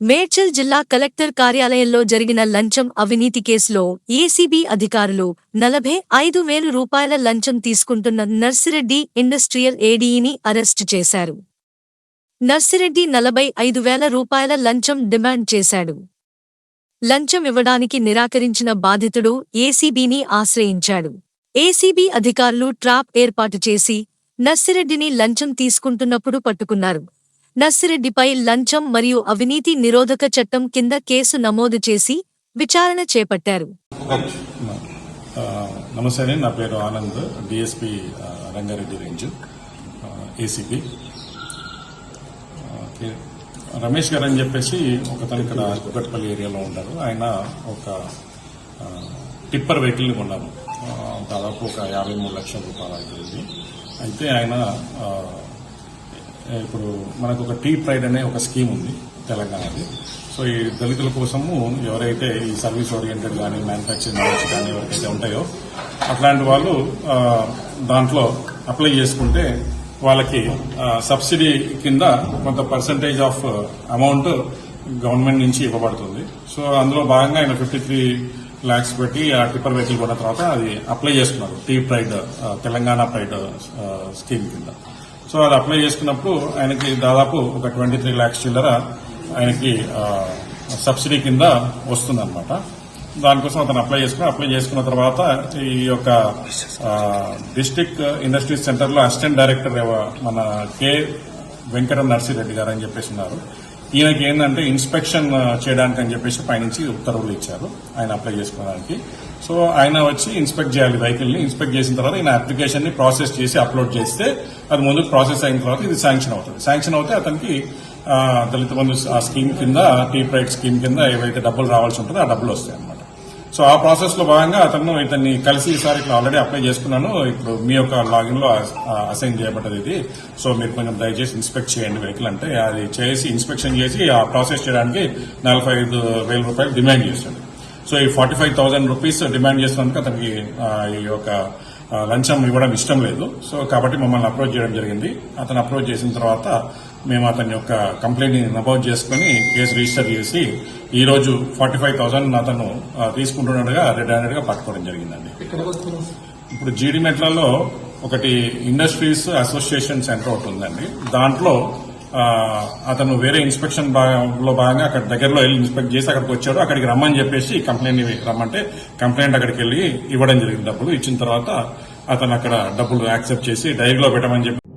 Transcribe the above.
మేడ్చల్ జిల్లా కలెక్టర్ కార్యాలయంలో జరిగిన లంచం అవినీతి కేసులో ఏసీబీ అధికారులు నలభై ఐదు వేలు రూపాయల లంచం తీసుకుంటున్న నర్సిరెడ్డి ఇండస్ట్రియల్ ఏడీఈని అరెస్టు చేశారు. నర్సిరెడ్డి నలభై ఐదు వేల రూపాయల లంచం డిమాండ్ చేశాడు. లంచం ఇవ్వడానికి నిరాకరించిన బాధితుడు ఏసీబీని ఆశ్రయించాడు. ఏసీబీ అధికారులు ట్రాప్ ఏర్పాటు చేసి నర్సిరెడ్డిని లంచం తీసుకుంటున్నప్పుడు పట్టుకున్నారు. నర్సిరెడ్డిపై లంచం మరియు అవినీతి నిరోధక చట్టం కింద కేసు నమోదు చేసి విచారణ చేపట్టారు. నమస్తే నా పేరు Anand DSP Rangareddy range ACP. Ramesh garu అని చెప్పేసి ఒకతను ఇక్కడ కుక్కట్పల్లి ఏరియాలో ఉంటారు. ఆయన ఒక టిప్పర్ వెహికల్ని కొన్నారు. దాదాపు ఒక యాభై మూడు లక్షల రూపాయలు అవుతుంది. అయితే ఆయన ఇప్పుడు మనకు ఒక టీ ప్రైడ్ అనే ఒక స్కీమ్ ఉంది తెలంగాణది. సో ఈ దళితుల కోసము ఎవరైతే ఈ సర్వీస్ ఓరియంటెడ్ కానీ మ్యానుఫ్యాక్చరింగ్ నాలెడ్జ్ కానీ ఎవరికైతే ఉంటాయో అట్లాంటి వాళ్ళు దాంట్లో అప్లై చేసుకుంటే వాళ్ళకి సబ్సిడీ కింద కొంత పర్సంటేజ్ ఆఫ్ అమౌంట్ గవర్నమెంట్ నుంచి ఇవ్వబడుతుంది. సో అందులో భాగంగా ఆయన ఫిఫ్టీ త్రీ ల్యాక్స్ పెట్టి ఆ టిప్పర్ వెహికల్ కొన్న తర్వాత అది అప్లై చేసుకున్నారు T pride Telangana pride scheme కింద. సో అది అప్లై చేసుకున్నప్పుడు ఆయనకి దాదాపు ఒక ట్వంటీ త్రీ ల్యాక్స్ చిల్లర ఆయనకి సబ్సిడీ కింద వస్తుందన్నమాట. దానికోసం అతను అప్లై చేసుకుని అప్లై చేసుకున్న తర్వాత ఈ యొక్క డిస్టిక్ ఇండస్ట్రీస్ సెంటర్లో అసిస్టెంట్ డైరెక్టర్ మన కె వెంకట నర్సిరెడ్డి గారు అని చెప్పేసి ఉన్నారు. ఈయనకి ఏంటంటే ఇన్స్పెక్షన్ చేయడానికి అని చెప్పేసి పైనుంచి ఉత్తర్వులు ఇచ్చారు. ఆయన అప్లై చేసుకోవడానికి. సో ఆయన వచ్చి ఇన్స్పెక్ట్ చేయాలి వెహికల్ని ఇన్స్పెక్ట్ చేసిన తర్వాత ఈయన అప్లికేషన్ని ప్రాసెస్ చేసి అప్లోడ్ చేస్తే అది ముందు ప్రాసెస్ అయిన తర్వాత ఇది శాంక్షన్ అవుతుంది. శాంక్షన్ అవుతే అతనికి దళిత బంధు ఆ స్కీమ్ కింద టీ ప్రైట్ స్కీమ్ కింద ఏవైతే డబ్బులు రావాల్సి ఉంటుందో ఆ డబ్బులు వస్తాయి అన్నమాట సో ఆ ప్రాసెస్లో భాగంగా అతను ఇతన్ని కలిసి ఈసారి ఇట్లా ఆల్రెడీ అప్లై చేసుకున్నాను. ఇప్పుడు మీ యొక్క లాగిన్లో అసైన్ చేయబడ్డది ఇది. సో మీరు కొంచెం దయచేసి ఇన్స్పెక్ట్ చేయండి వెహికల్ అంటే. అది చేసి ఇన్స్పెక్షన్ చేసి ఆ ప్రాసెస్ చేయడానికి నలభై ఐదు వేల రూపాయలు డిమాండ్ చేశాడు. సో ఈ forty five thousand rupees demand చేసినందుకు అతనికి ఈ యొక్క లంచం ఇవ్వడం ఇష్టం లేదు. సో కాబట్టి మమ్మల్ని అప్రోచ్ చేయడం జరిగింది. అతను అప్రోచ్ చేసిన తర్వాత మేము అతని యొక్క కంప్లైంట్ని నమోదు చేసుకుని కేసు రిజిస్టర్ చేసి ఈ రోజు ఫార్టీ ఫైవ్ థౌసండ్ అతను తీసుకుంటున్నట్టుగా రెడ్ హ్యాండెడ్గా పట్టుకోవడం జరిగిందండి. ఇప్పుడు జీడి మెట్లలో ఒకటి ఇండస్ట్రీస్ అసోసియేషన్ సెంటర్ ఒకటి ఉందండి. దాంట్లో అతను వేరే ఇన్స్పెక్షన్లో భాగంగా అక్కడ దగ్గరలో వెళ్ళి ఇన్స్పెక్ట్ చేసి అక్కడికి వచ్చాడు. అక్కడికి రమ్మని చెప్పేసి కంప్లైంట్ రమ్మంటే కంప్లైంట్ అక్కడికి వెళ్ళి ఇవ్వడం జరిగింది డబ్బులు ఇచ్చిన తర్వాత అతను అక్కడ డబ్బులు యాక్సెప్ట్ చేసి డైరీలో పెట్టమని చెప్పి